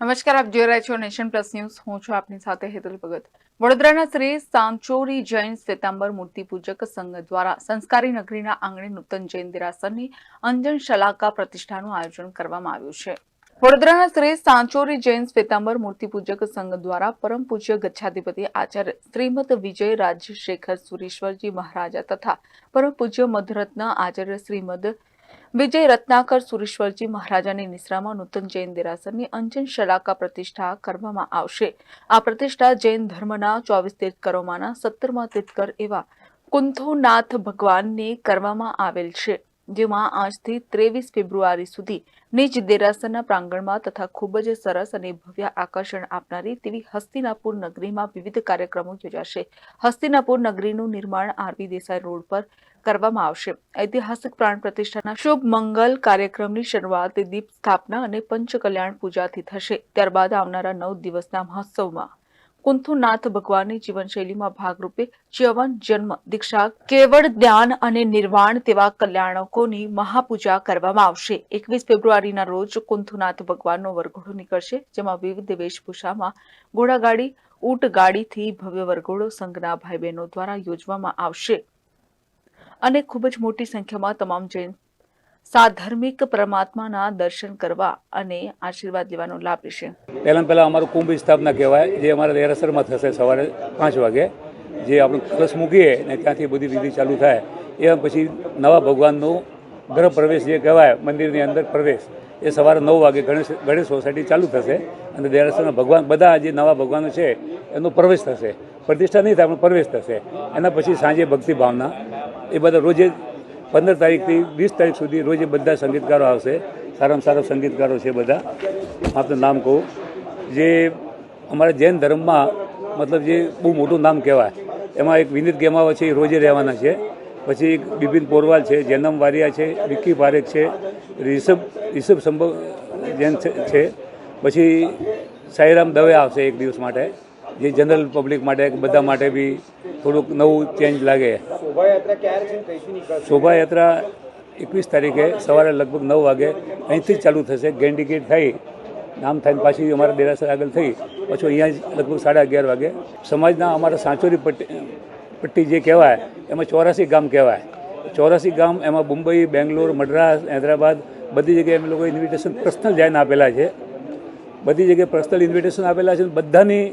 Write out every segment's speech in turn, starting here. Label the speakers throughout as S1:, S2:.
S1: નમસ્કાર, આપ જોઈ રહ્યા છો નેશન પ્લસ ન્યૂઝ. હું છું આપની સાથે હેતુલ ભગત. વડોદરાના શ્રી સાંચોરી જૈન શ્વેતાંબર મૂર્તિ પૂજક સંઘ દ્વારા સંસ્કારી નગરીના આંગણે નૂતન જૈન દેરાસરની અંજન શલાકા પ્રતિષ્ઠાનું આયોજન કરવામાં આવ્યું છે. વડોદરાના શ્રી સાંચોરી જૈન શ્વેતાંબર મૂર્તિ પૂજક સંઘ દ્વારા પરમ પૂજ્ય ગચ્છાધિપતિ આચાર્ય શ્રીમદ વિજય રાજશેખર સુરેશ્વરજી મહારાજા તથા પરમ પૂજ્ય મધરત્ન આચાર્ય શ્રીમદ વિજય રત્નાકર સુરેશ્વરજી મહારાજાની નિશ્રામાં નૂતન જૈન દેરાસરની અંજન શલાકા પ્રતિષ્ઠા કરવામાં આવશે. આ પ્રતિષ્ઠા જૈન ધર્મના ચોવીસ તીર્થકરોમાંના સત્તરમા તીર્થકર એવા કુંથોનાથ ભગવાનને કરવામાં આવેલ છે. જેમાં આજથી ત્રેવીસ ફેબ્રુઆરી સુધી નિજ દેરાસરના પ્રાંગણમાં તથા ખૂબ જ સરસ અને ભવ્ય આકર્ષણ આપનારી તેવી હસ્તિનાપુર નગરીમાં વિવિધ કાર્યક્રમો યોજાશે. હસ્તિનાપુર નગરીનું નિર્માણ આરવી દેસાઈ રોડ પર કરવામાં આવશે. ઐતિહાસિક પ્રાણ પ્રતિષ્ઠાના શુભ મંગલ કાર્યક્રમની શરૂઆત દીપ સ્થાપના અને પંચકલ્યાણ પૂજાથી થશે. ત્યારબાદ આવનારા નવ દિવસના મહોત્સવમાં કુંથુનાથ ભગવાનની જીવનશૈલીમાં ભાગરૂપે ચ્યવન, જન્મ, દીક્ષા, કેવળ ધ્યાન અને નિર્વાણ તેવા કલ્યાણકોની મહાપૂજા કરવામાં આવશે. એકવીસ ફેબ્રુઆરીના રોજ કુંથુનાથ ભગવાનનો વરઘોડો નીકળશે, જેમાં વિવિધ વેશભૂષામાં ઘોડાગાડી, ઊંટગાડીથી ભવ્ય વરઘોડો સંઘના ભાઈ બહેનો દ્વારા યોજવામાં આવશે. અને ખૂબ જ મોટી સંખ્યામાં તમામ જૈન સાધર્મિક પરમાત્માના દર્શન કરવા અને આશીર્વાદ લેવાનો લાભ લેશે.
S2: પહેલાં પહેલાં અમારું કુંભ સ્થાપના કહેવાય, જે અમારા દેરાસરમાં થશે સવારે પાંચ વાગે. જે આપણે કલશ મૂકીએ ને ત્યાંથી બધી વિધિ ચાલુ થાય. એ પછી નવા ભગવાનનું ગૃહ પ્રવેશ જે કહેવાય, મંદિરની અંદર પ્રવેશ, એ સવારે નવ વાગે ગણેશ ગણેશ સોસાયટી ચાલુ થશે અને દેરાસરના ભગવાન, બધા જે નવા ભગવાનો છે, એનો પ્રવેશ થશે. પ્રતિષ્ઠા નહીં થાય, પણ પ્રવેશ થશે. એના પછી સાંજે ભક્તિ ભાવના, એ બધા રોજે પંદર તારીખથી વીસ તારીખ સુધી રોજે બધા સંગીતકારો આવશે. સારામાં સારા સંગીતકારો છે બધા. આપનું નામ કહું. જે અમારા જૈન ધર્મમાં મતલબ જે બહુ મોટું નામ કહેવાય. એમાં એક વિનીત ગેમાવા છે, એ રોજે રહેવાના છે. પછી એક બિપિન પોરવાલ છે, જૈનમ વારિયા છે, વિક્કી પારેખ છે, રિષભ રિષભ સંભવ જૈન છે- પછી સાઈરામ દવે આવશે એક દિવસ માટે. જે જનરલ પબ્લિક માટે, બધા માટે બી થોડુંક નવું ચેન્જ લાગે.
S3: શોભાયાત્રા
S2: એકવીસ તારીખે સવારે લગભગ નવ વાગે અહીંથી જ ચાલુ થશે ગેન્ડિકેટ થઈ નામ થઈને પાછી અમારા દેરાસર આગળ થઈ પછી અહીંયા જ લગભગ સાડા અગિયાર વાગે સમાજના અમારા સાંચોરી પટ્ટી પટ્ટી જે કહેવાય, એમાં ચોરાસી ગામ કહેવાય. ચોરાસી ગામ એમાં મુંબઈ, બેંગ્લોર, મદ્રાસ, હૈદરાબાદ, બધી જગ્યાએ અમે લોકો ઇન્વિટેશન પર્સનલ જઈને આપેલા છે. બધી જગ્યાએ પર્સનલ ઇન્વિટેશન આપેલા છે બધાની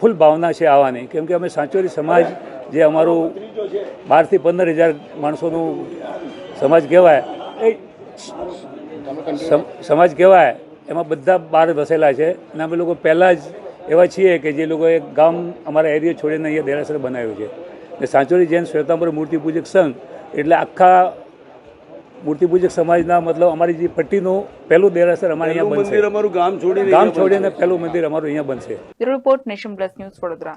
S2: ફૂલ ભાવના છે આવવાની કેમ કે અમે સાંચોરી સમાજ જે અમારું બારથી પંદર હજાર માણસોનું સમાજ કહેવાય. એ સમ- સમાજ કહેવાય. એમાં બધા બહાર વસેલા છે. અને અમે લોકો પહેલાં જ એવા છીએ કે જે લોકોએ ગામ અમારા એરિયા છોડીને અહીંયા દેરાસર બનાવ્યું છે. ને સાંચોરી જૈન શ્વેતાંબર મૂર્તિ પૂજક સંઘ એટલે આખા મૂર્તિપૂજક સમાજના મતલબ અમારી જે પટ્ટીનું પહેલું દેરાસર અમારે અહીંયા
S3: મંદિર
S2: બનશે.
S3: અમારું ગામ છોડીને
S2: ગામ છોડીને પહેલું મંદિર અમારું અહીંયા બનશે.
S1: Report Nation Plus News Vadodara.